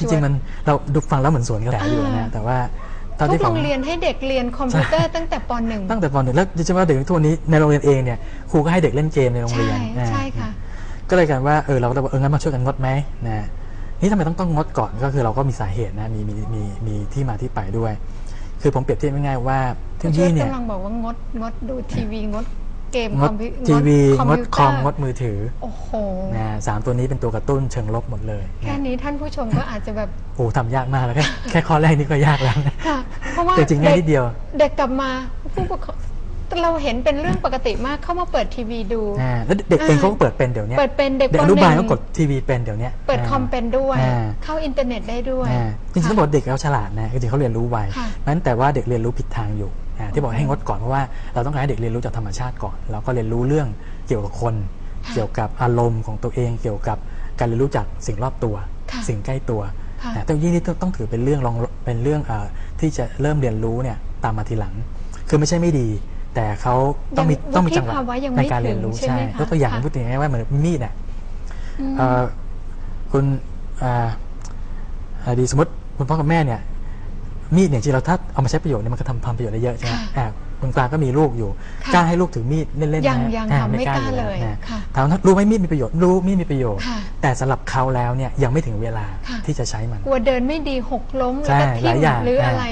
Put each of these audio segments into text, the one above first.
จริงๆมันเราดูฟังแล้วเหมือนสวนกระแสอยู่อ่านะแต่ว่าเท่าทุที่กฟัโรงเรียนให้เด็กเรียนคอมพิวเตอร์ตั้งแต่ปหนึ่งตั้งแต่ปหนึ่งแล้วดิฉันว่าเด็กทุกวันนี้ในโรงเรียนเองเนี่ยครูก็ให้เด็กเล่นเกมในโรงใช่เรียนอ่าใช่ค่ะก็เลยกันว่าเออเราก็เลยบอกเอองั้นมาช่วยกันงดไหมนะนี่ทำไมต้องต้องงดก่อนก็คือเราก็มีสาเหตุนะมีมีมีมีที่มาที่ไปด้วย คือผมเปรียบเทียบง่ายๆว่าเที่ยงช่วที่ยเนี่ยกำลังบอกว่างดงดดูทีวีงด เกมงคดอมพิวทีวีคอมงพิดวคเตออมร์งดมือถือโอ้โห นะสามตัวนี้เป็นตัวกระตุ้นเชิงลบหมดเลยแค่นะนี้ท่านผู้ชมก็อาจจะแบบ โอ้ทำยากมากแล้วแค่แค่ข้อแรกนี่ก็ยากแล้วนะค่ะเพราะว่าแต่จริงๆง่ายนิดเดียว เด็กกลับมาผู้ปกครองเราเห็นเป็นเรื่องปกติมากเข้ามาเปิดทีวีดู อ่าแล้วเด็กเองเขาก็เปิดเป็นเดี๋ยวนี้เปิดเป็นเด็กเด็กปอนุบาลหก็นึ่งกดทีวีเป็นเดี๋ยวนี้ เปิดคอมเป็นด้วย อ่า เข้าอินเทอร์เน็ตได้ด้วย อ่าจริงๆต้องบอกว่าเด็กเขาฉลาดนะจริงๆเขาเรียนรู้ไวค่ะ นั้นแต่ว่าเด็กเรียนรู้ผิดทางอยู่อ่า ที่บอกให้งดก่อนเพราะว่าเราต้องการให้เด็กเรียนรู้จากธรรมชาติก่อนเราก็เรียนรู้เรื่องเกี่ยวกับคน เกี่ยวกับอารมณ์ของตัวเอง เกี่ยวกับการเรียนรู้จากสิ่งรอบตัวค่ะสิ่งใกล้ตัวค่ะอ่าแต่ยี่นี่ต้องต้องถือเป็นเรื่องรองเป็นเรื่องเออที่จะเริ่มเรียนรู้เนี่ยตามมาทีหลัง คือไม่ใช่ไม่ดี แต่เขาต้องมียังต้องมีวุฒิจังหวะภาวะยังในไม่การเรียนรู้ถึงใช่ไหมคะยกตัวอย่างค่ะพูดถึงง่ายๆว่าเหมือนมีดเนี่ยอืมเอ่อคุณอ่าอ่าดีสมมติคุณพ่อกับแม่เนี่ย มีดเนี่ยจริงๆเราถ้าเอามาใช้ประโยชน์เนี่ยมันก็ทำทำประโยชน์ได้เยอะใช่ไหมค่ะอ่าคุณกลางก็มีลูกอยู่ค่ะกล้าให้ลูกถือมีดเล่นๆไหมยังฮะยังอ่ค่ะไม่กล้าอเลยนะค่ะถามว่ารู้ไหมมีดมีประโยชน์รู้มีดมีประโยชน์ ค่ะแต่สำหรับเขาแล้วเนี่ยยังไม่ถึงเวลาค่ะ ที่จะใช้มัน กลัวเดินไม่ดีหกล้มใช่แล้วก็ทิ่หลายอย่างหรืออ่าอะไร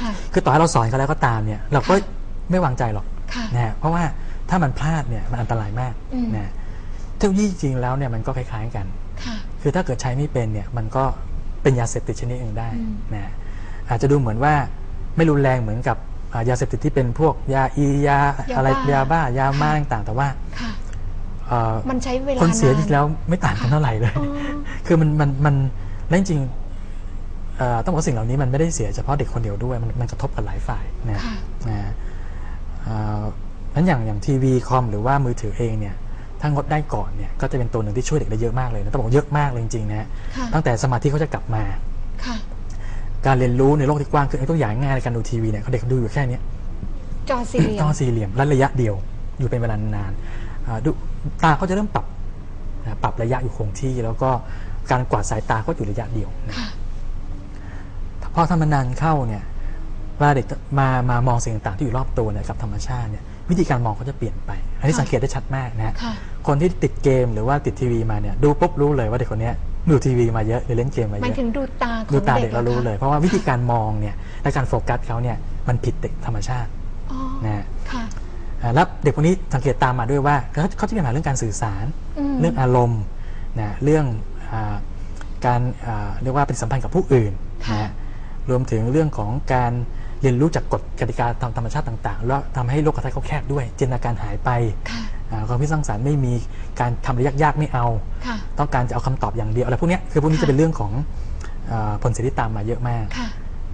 ค่ะ คือต่อให้เราสอนเขาแล้วก็ตามเนี่ยเราก็ค่ะไม่วางใจหรอกค่ะนะฮะเพราะว่าถ้ามันพลาดเนี่ยมันอันตรายมากอืม นะเทคโนโลยีจริงๆแล้วเนี่ยมันก็คล้ายๆกัน ค่ะ คือถ้าเกิดใช้ไม่เป็นเนี่ยมันก็เป็นยาเสพติดชนิดหนึ่งได้อืม นะ อาจจะดูเหมือนว่าไม่รุนแรงเหมือนกับอ่ายาเสพติดที่เป็นพวกยาอียาอะไรยาบ้ายามาต่างๆ แต่ว่าค่ะเอ่อมันใช้เวลาคนเสียจนานริงๆแล้วไม่ต่างกันเท่าไหร่เลยอ๋อคือมันมันมันและจริงๆเอ่อต้องบอกว่าสิ่งเหล่านี้มันไม่ได้เสียเฉพาะเด็กคนเดียวด้วย มันมันกระทบกับหลายฝ่ายนะค่ะนะเอ่อนั้นอย่างอย่างทีวีคอมหรือว่ามือถือเองเนี่ยถ้างดได้ก่อนเนี่ยก็จะเป็นตัวหนึ่งที่ช่วยเด็กได้เยอะมากเลยนะต้องบอกเยอะมากเลยจริงๆนะค่ะตั้งแต่สมาธิเขาจะกลับมาค่ะ การเรียนรู้ในโลกที่กว้างขึ้นไอ้ตัวอย่างง่ายในการดูทีวีเนี่ยเขาเด็กเขาดูอยู่แค่เนี้ยจอสี่เหลี่ยจมอสี่เหลี่ยมและระยะเดียวอยู่เป็นเวลานานอ่าดูตาเขาจะเริ่มปรับนะปรับระยะอยู่คงที่ แล้วก็การกวาดสายตาก็อยู่ระยะเดียวนะค่ะพอทำมานานเข้าเนี่ยเวลาเด็กมามามองสิ่งต่างๆที่อยู่รอบตัวเนี่ยกับธรรมชาติเนี่ยวิธีการมองเขาจะเปลี่ยนไป อันนี้ค่ะสังเกตได้ชัดมากนะค่ะคนที่ติดเกมหรือว่าติดทีวีมาเนี่ยดูปุ๊บรู้เลยว่าเด็กคนเนี้ย ดูทีวีมาเยอะหรือเล่นเกมมาหเยมายอะ ถึงดูตาของดูตาเด็เด็กกเรารู้เลย เพราะว่าวิธีการมองเนี่ยและการโฟกัสเขาเนี่ยมันผิดเด็กธรรมชาติอ๋อนะค่ะ อ่าแล้วเด็กพวกนี้สังเกตตามมาด้วยว่าเขาเขาจะมีปัญหาเรื่องการสื่อสาร อืม เรื่องอารมณ์นะเรื่องอาการอ่าเรียกว่าปฏิสัมพันธ์กับผู้อื่นค่ะนะรวมถึงเรื่องของการเรียนรู้จากกฎกติกาตามธรรมชาติต่างๆ แล้วทำให้โลกทัศน์เขาแคบด้วยจินตนาการหายไป ค่ะอ่า ความคิดสร้างสรรค์ไม่มีการทำอะไรยากๆไม่เอา ค่ะ ต้องการจะเอาคำตอบอย่างเดียวอะไรพวกเนี้ยคือพวกนี้ค่ะ จะเป็นเรื่องของอาผลเสียที่ตามมาเยอะมากค่ะ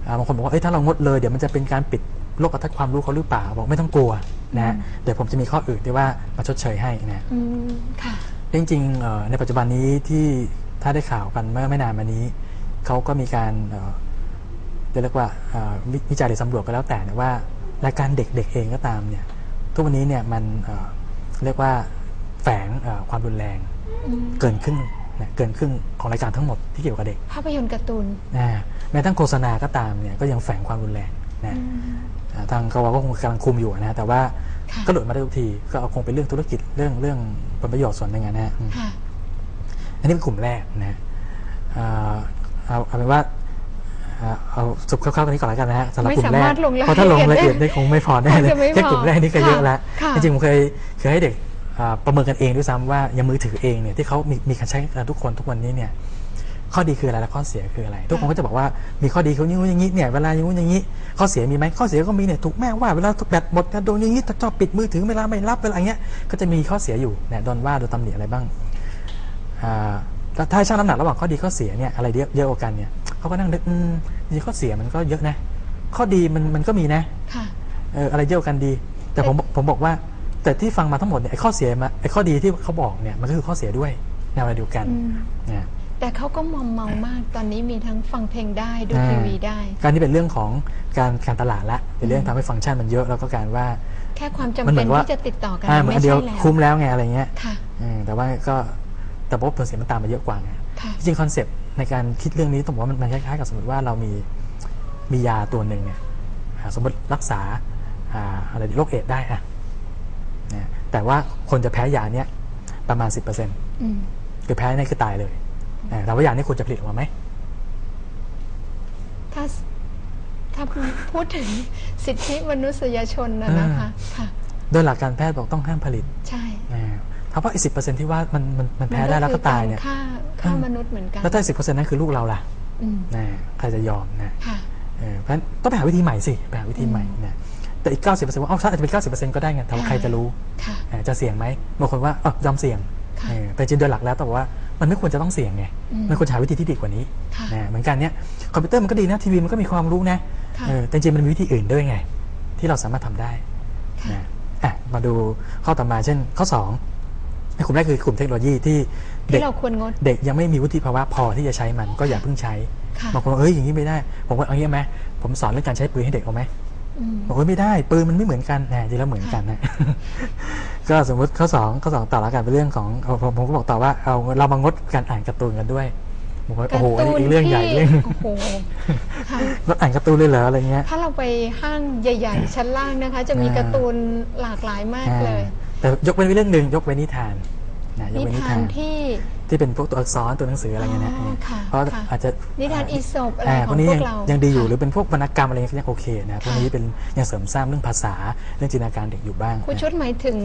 อ่าบางคนบอกว่าเอ้ยถ้าเรางดเลยเดี๋ยวมันจะเป็นการปิดโลกทัศน์ความรู้เขาหรือเปล่าบอกไม่ต้องกลัวนะฮะเดี๋ยวผมจะมีข้ออื่นที่ว่ามาชดเชยให้นะ อืม ค่ะ จริงๆเอ่อในปัจจุบันนี้ที่ถ้าได้ข่าวกันเมื่อไม่นานมานี้ เขาก็มีการเอ่อจะเรียกว่าเอ่อวิวิจัยหรือสำรวจก็แล้วแต่นะว่ารายการเด็กๆเองก็ตามเนี่ยทุกวันนี้เนี่ยมันเอ่อ เรียกว่าแฝงเอ่อความรุนแรงอืมเกินครึ่งนะเกินครึ่งของรายการทั้งหมดที่เกี่ยวกับเด็ก ภาพยนตร์การ์ตูนนะแม้ทั้งโฆษณาก็ตามเนี่ยก็ยังแฝงความรุนแรงนะอืมอ่าทางกวก็คงกำลังคุมอยู่นะแต่ว่าค่ะก็หลุดมาได้ทุกทีก็เอาคงเป็นเรื่องธุรกิจเรื่องเรื่องผลประโยชน์ส่วนหนึ่งอะนะฮะอืมค่ะอันนี้เป็นกลุ่มแรกนะอ่าเอาเอาเป็นว่าอ่า เอาสรุปคร่าวๆกันนี้ก่อนแล้วกันนะฮะสำหรับไม่กลุ่มแรสากมารถลงรายเพราะถ้าลงละรายเอีละเอียยดดได้คงไม่พอแน่เลยคงจะไม่แค่พอกลุ่มแรกนี้ก็เยอะแล้วค่ะจริงๆผมเคยเคยให้เด็กอ่าประเมินกันเองด้วยซ้ำว่าอย่างมือถือเองเนี่ยที่เขามีมีการใช้กันทุกคนทุกวันนี้เนี่ยข้อดีคืออะไรและข้อเสียคืออะไร ทุกคนก็จะบอกว่ามีข้อดีเขาอย่างนู้นอย่างนี้เนี่ยเวลาอย่างนู้นอย่างนี้ข้อเสียมีไหมข้อเสียก็มีเนี่ยถูกแม่ว่าเวลาแบตหมดโดนอย่างนี้ชอบปิดมือถือเวลาไม่รับเวลาอย่างเงี้ยก็จะมีข้อเสียอยู่เนี่ยโดนว่าโดนตำหนิอะไรบ้างอ่าแล้วถ้าให้ชั่งน้ำหนักระหว่างข้อดีข้อเสียเนี่ยอะไรเยอะเยอะกว่ากันเนี่ย เขาก็นั่งนึกอืมจริงๆข้อเสียมันก็เยอะนะ ข้อดีมันมันก็มีนะค่ะเอออะไรเยอะกว่ากันดี แต่ผมผมบอกว่า แต่ที่ฟังมาทั้งหมดเนี่ยไอ้ข้อเสียมาไอ้ข้อดีที่เขาบอกเนี่ยมันก็คือข้อเสียด้วยในเวลาเดียวกันอืมนะแต่เขาก็มอมเมามากตอนนี้มีทั้งฟังเพลงได้ดูอ่าทีวีได้ การที่เป็นเรื่องของการการตลาดละเป็นเรื่องทำให้ฟังก์ชันมันเยอะแล้วก็การว่า แค่ความจำมันเหเป็มือนนว่าที่จะติดต่อกันอ่าเหมือนไม่อันเดียวใช่แล้วคุ้มแล้วไงอะไรเงี้ยค่ะอืมแต่ว่าก็แต่ว่าผลเสียมันตามมาเยอะกว่าไงค่ะจริงๆคอนเซปต์ ในการคิดเรื่องนี้ต้องบอกว่ามันมันคล้ายๆกับสมมติว่าเรามีมียาตัวหนึ่งเนี่ยอ่าสมมติรักษาอ่าอะไรดีโรคเอดส์ได้อะนะแต่ว่าคนจะแพ้ยาเนี้ยประมาณ 10%คืออืมแพ้นี่คือตายเลยอ่าแต่ว่ายานี้ควรจะผลิตออกมาไหมถ้าถ้าพูดถึงสิทธิมนุษยชนนะนะคะค่ะโดยหลักการแพทย์บอกต้องห้ามผลิต ใช่นะ เพราะว่าอีกสิที่ว่ามันมันมันแพ้ได้แล้วก็ตายเนี่ยมัคือฆ่าฆ่ามนุษย์เหมือนกันแล้วถ้าสินั้นคือลูกเราล่ะอืมนะใครจะยอมนะค่ะเออเพราะฉะนั้นต้องไปหาวิธีใหม่สิไปหาวิธีใหม่นะแต่อีก 90%ว่าอ้าวถ้าอาจจะเป็น90%ก็ได้ไงแต่ว่าใครจะรู้ค่ะเออจะเสี่ยงไหมบางคนว่าเออยอมเสี่ยงค่ะเออแต่จริงโดยหลักแล้วแต่ว่ามันไม่ควรจะต้องเสี่ยงไงอืมมันควรจะหาวิธีที่ดีกว่านี้ค่ะนะเหมือนกันเนี้ยคอมพิวเตอร์มันก็ดีนะทีวีมันก็มีความรู้นะค่ะเออแต่จริงๆมันมีวิธีอื่นด้วยไง ที่เราสามารถทำได้ค่ะนะอะมาดูข้อต่อมาเช่นข้อ2ใน กลุ่มแรกคือกลุ่มเทคโนโลยีที่เด็ที่กเราควรงดเด็กยังไม่มีวุฒิภาวะพอที่จะใช้มันก็อย่าเพิ่งใช้ค่ะบางคนบอกเอ้ยอย่างนี้ไม่ได้ผมว่าเอางี้ไหมผมสอนเรื่องการใช้ปืนให้เด็กเอาไหมอืมบอกว่าไม่ได้ปืนมันไม่เหมือนกันแหมจริงแล้วเหมือนกันนะก็สมมติข้อสองข้อสองต่อแล้วกันเป็นเรื่องของเอาผมผมก็บอกต่อว่าเอาเรามางดการอ่านการ์ตูนกันด้วยผมว่าโอ้โหอันนี้อีกเรื่องใหญ่เรื่องโอ้โหค่ะงดอ่านการ์ตูนเลยเหรออะไรเงี้ยถ้าเราไปห้างใหญ่ ๆ ชั้นล่างนะคะ จะมีอ่าการ์ตูนหลากหลายมากเลยอ่า แต่ยกเว้นเรื่องหนึ่งยกเว้นนิทานนะยกนิเว้นนิทาทานนที่ ที่เป็นพวกตัวอักษรตัวหนังสืออะไรเงี้ยนะอ๋อค่ะเพราะค่ะ อาจจะนิทานอีสปอะไราขพอวงกนี้พวยังกเรายังดีอยู่ค่ะหรือเป็นพวกวรรณกรรมอะไรเงี้ยยังโอเคนะพวกค่ะนี้เป็นยังเสริมสร้างเรื่องภาษาเรื่องจินตนาการเด็กอยู่บ้างครูนะชุดหมายถึง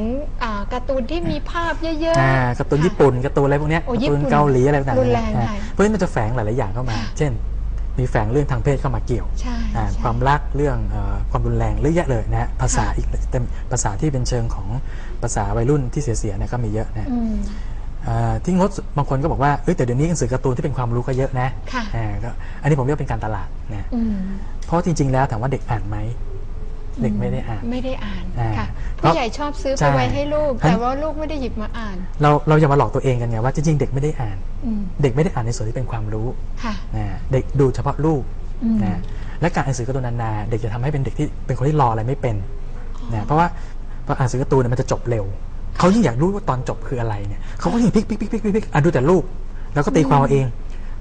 อ่าการ์ตูนที่มีภาพเยอะอ่าการ์ตูนค่ะญี่ปุ่นการ์ตูนอะไรพวกเนี้ยโอ้การ์ญี่ตูปุ่นนเกาหลีอะไรต่างๆรุนแรงอ่าค่ะเพราะฉะนั้นมันจะแฝงหลายๆอย่างเข้ามา ค่ะ เช่น มีแฝงเรื่องทางเพศเข้ามาเกี่ยว ใช่อ่าใช่ ความรัก เรื่องเอ่อความรุนแรงเยอะแยะเลยนะฮะภาษาค่ะอีกเต็มภาษาที่เป็นเชิงของภาษาวัยรุ่นที่เสียๆเนี่ยก็มีเยอะนะอืมอ่าที่งดบางคนก็บอกว่าเอ้ยแต่เดี๋ยวนี้หนังสือการ์ตูนที่เป็นความรู้ก็เยอะนะค่ะอ่าก็อันนี้ผมเรียกว่าเป็นการตลาดนะอืมเพราะจริง ๆ แล้วถามว่าเด็กอ่านไหมเด็กไม่ได้อ่านไม่ได้อ่านอ่าค่ะเพราะผู้ใหญ่ชอบซื้อใช่ไปไว้ให้ลูกเพราะแต่ว่าลูกไม่ได้หยิบมาอ่าน เราเราอย่ามาหลอกตัวเองกันไงว่าจริงๆเด็กไม่ได้อ่านอืมเด็กไม่ได้อ่านในส่วนที่เป็นความรู้ค่ะนะเด็กดูเฉพาะรูปอืมนะ และการอ่านหนังสือการ์ตูนนานๆเด็กจะทำให้เป็นเด็กที่เป็นคนที่รออะไรไม่เป็นนะเพราะว่าพออ่านหนังสือการ์ตูนเนยมันจะจบเร็วเขายิ่งอยากรู้ว่าตอนจบคืออะไรเนี่ยเขาก็ยิ่งพลิกพลิกพลิกพลิกพลิกพลิกอ่านดูแต่รูปแล้วก็ตีความเอาเอง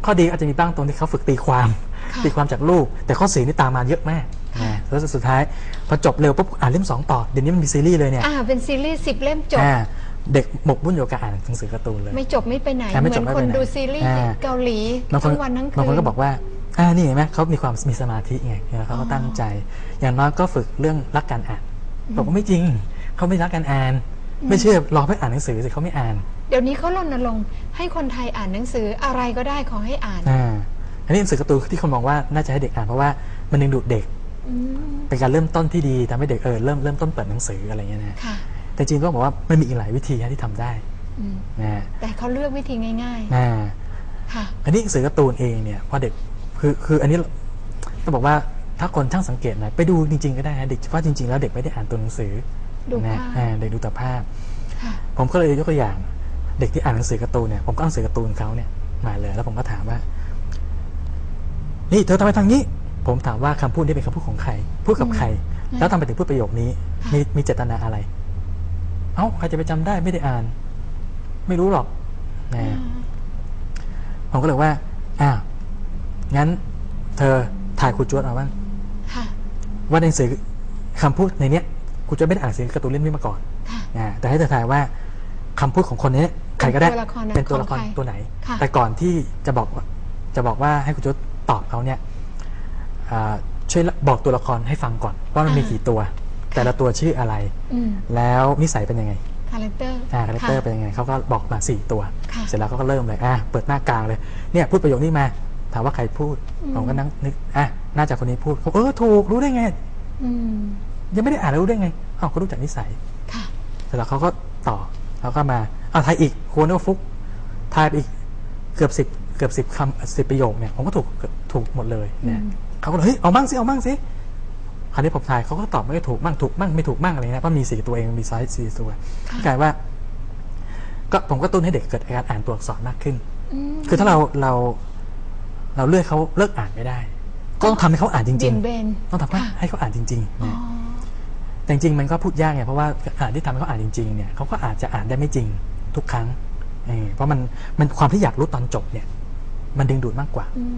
ข้อดีอาจจะมีบ้างตรงที่เขาฝึกตีความค่ะตีความจากรูป แต่ข้อเสียนี่ตามมาเยอะมากค่ะนะแล้วสุดท้ายพอจบเร็วปุ๊บอ่านเล่มสองต่อเดี๋ยวนี้มันมีซีรีส์เลยเนี่ยอ่าเป็นซีรีส์สิบเล่มจบอ่าเด็กหมกมุ่นอยู่กับการอ่านหนังสือการ์ตูนเลย ไม่จบไม่ไปไหนอ่าไม่เหมืจอบนไม่คนไปไหนดูซีรีส์อ่าเกาหลีบางคนทั้งวันทั้งคืนบางคนก็บอกว่า อ่านี่เห็นไหมเขามีความมีสมาธิไงเออเขาก็ตั้งใจ อย่างน้อยก็ฝึกเรื่องรักการอ่านบอกว่าไม่จริง เขาไม่รักการอ่าน ไม่เชื่อรอไปอ่านหนังสือสิเขาไม่อ่าน เดี๋ยวนี้เขารณรงค์ให้คนไทยอ่านหนังสืออะไรก็ได้ขอให้อ่านอ่าอันนี้หนังสือการ์ตูนที่คนมองว่าน่าจะให้เด็กอ่านเพราะว่ามันดึงดูดเด็กอืมเป็นการเริ่มต้นที่ดีทำให้เด็กเออเริ่มเริ่มต้นเปิดหนังสืออะไรเงี้ยนะค่ะแต่จริงก็บอกว่ามันมีอีกหลายวิธีนะที่ทำได้อืมนะแต่เขาเลือกวิธีง่ายอ่าๆค่ะอันนี้หนังสือการ์ตูนเองเนี่ยพอเด็ก คือคืออันนี้ต้องบอกว่าถ้าคนช่างสังเกตหน่อยไปดูจริง ๆ ก็ได้นะเด็กว่าจริง ๆ แล้วเด็กไม่ได้อ่านตัวหนังสือดูนะภาพอ่าเด็กดูแต่ภาพค่ะผมก็เลยยกตัวอย่าง เด็กที่อ่านหนังสือการ์ตูนเนี่ยผมก็เอาหนังสือการ์ตูนเขาเนี่ยมาเลย แล้วผมก็ถามว่า นี่เธอทำไมทางนี้ ผมถามว่าคำพูดนี้เป็นคำพูดของใคร พูดกับใครอืมแล้วทำไมถึงพูดประโยคนี้ค่ะมีมีเจตนาอะไร เอ้าใครจะไปจำได้ไม่ได้อ่าน ไม่รู้หรอกนะอ่าผมก็เลยว่าอ้าว งั้นเธอถ่ายครูจวดเอาบ้างค่ะว่าในหนังสือคำพูดในเนี้ยครูจวดไม่ได้อ่านหนังสือการ์ตูนเล่มนี้มาก่อนค่ะนะแต่ให้เธอทายว่าคำพูดของคนนี้ใครก็ได้เป็นตัวละครนั้นเป็นตัวละครของใครตัวไหนค่ะแต่ก่อนที่จะบอกว่าจะบอกว่าให้ครูจวดตอบเขาเนี่ยอ่าช่วยบอกตัวละครให้ฟังก่อนว่ามันมีกี่ตัว แต่ละตัวชื่ออะไรอืมแล้วนิสัยเป็นยังไงคาแรคเตอร์อ่าคาแรคเตอร์เป็นยังไงเขาก็บอกมาสี่ตัวค่ะเสร็จแล้วเขาก็เริ่มเลยอะเปิดหน้ากลางเลยเนี่ยพูดประโยคนี้มา ถามว่าใครพูดอืมผมก็นั่งนึกอะน่าจะคนนี้พูดเขาเออถูกรู้ได้ไงอืมยังไม่ได้อ่านแล้วรู้ได้ไงอ้าวก็รู้จากนิสัยค่ะเสร็จแล้วเขาก็ต่อแล้วก็มาเอาทายอีกควรว่าฟุกทายไปอีกเกือบสิบเกือบสิบคำสิบประโยคเนี่ยผมก็ถูกถูกหมดเลยเนี่ยอืมเขาก็เลยเฮ้ยเอามั่งสิเอามั่งสิคราวนี้ผมทายเขาก็ตอบไม่ถูกมั่งถูกมั่งไม่ถูกมั่งอะไรเงี้ยเพราะมีสี่ตัวเองมีไซส์สี่ตัวค่ะกลายว่า ก็ผมก็ตุ้นให้เด็กเกิดการอ่านตัวอักษรมากขึ้นมคือถ้าเราเรา เราเลือกเขาเลิกอ่านไม่ได้ ก็ต้องทำให้เขาอ่านจเบี่ริยงงเบนๆ ต้องทำให้ค่ะให้เขาอ่านจริงๆอ๋อนะแต่จริงๆมันก็พูดยากไงเพราะว่าอ่านที่ทำให้เขาอ่านจริงๆเนี่ยเขาก็อาจจะอ่านได้ไม่จริงทุกครั้งเออเพราะมันมันความที่อยากรู้ตอนจบเนี่ย มันดึงดูดมากกว่าอืม